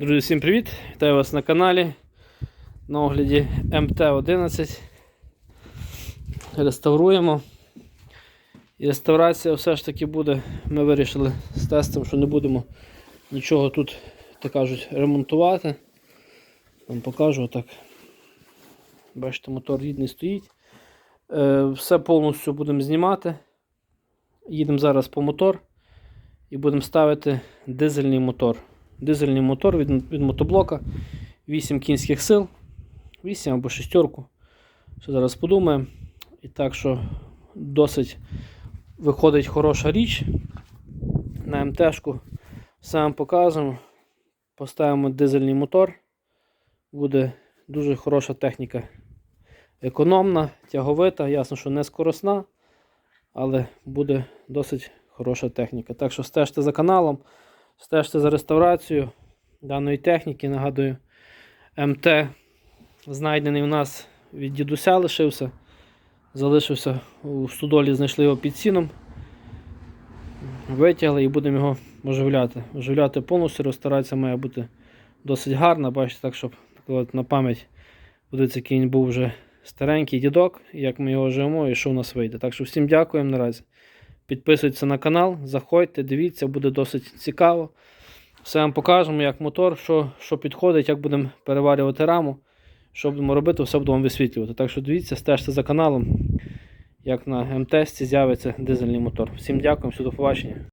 Друзі, всім привіт! Вітаю вас на каналі. На огляді МТ-11. Реставруємо. І реставрація все ж таки буде. Ми вирішили з тестом, що не будемо нічого тут, так кажуть, ремонтувати. Вам покажу отак. Бачите, мотор рідний стоїть. Е, все повністю будемо знімати. Їдемо зараз по мотор і будемо ставити дизельний мотор. Дизельний мотор від, від мотоблока 8 кінських сил, 8 або 6. Що зараз подумаємо. І так що досить виходить хороша річ. На МТшку все вам показуємо. Поставимо дизельний мотор. Буде дуже хороша техніка. Економна, тяговита, ясно, що не скоросна, але буде досить хороша техніка. Так що стежте за каналом, стежте за реставрацією даної техніки. Нагадую, МТ знайдений у нас від дідуся лишився. Залишився у студолі, знайшли його під сіном. Витягли і будемо його оживляти. Оживляти повністю реставрація має бути досить гарна. Бачите, так, щоб от, на пам'ять подивитися, який він був вже старенький дідок, як ми його живемо і що в нас вийде. Так що всім дякуємо наразі. Підписуйтесь на канал, заходьте, дивіться, буде досить цікаво. Все вам покажемо, як мотор, що, що підходить, як будемо переварювати раму. Що будемо робити, все будемо висвітлювати. Так що дивіться, стежте за каналом, як на МТС з'явиться дизельний мотор. Всім дякую, все до побачення.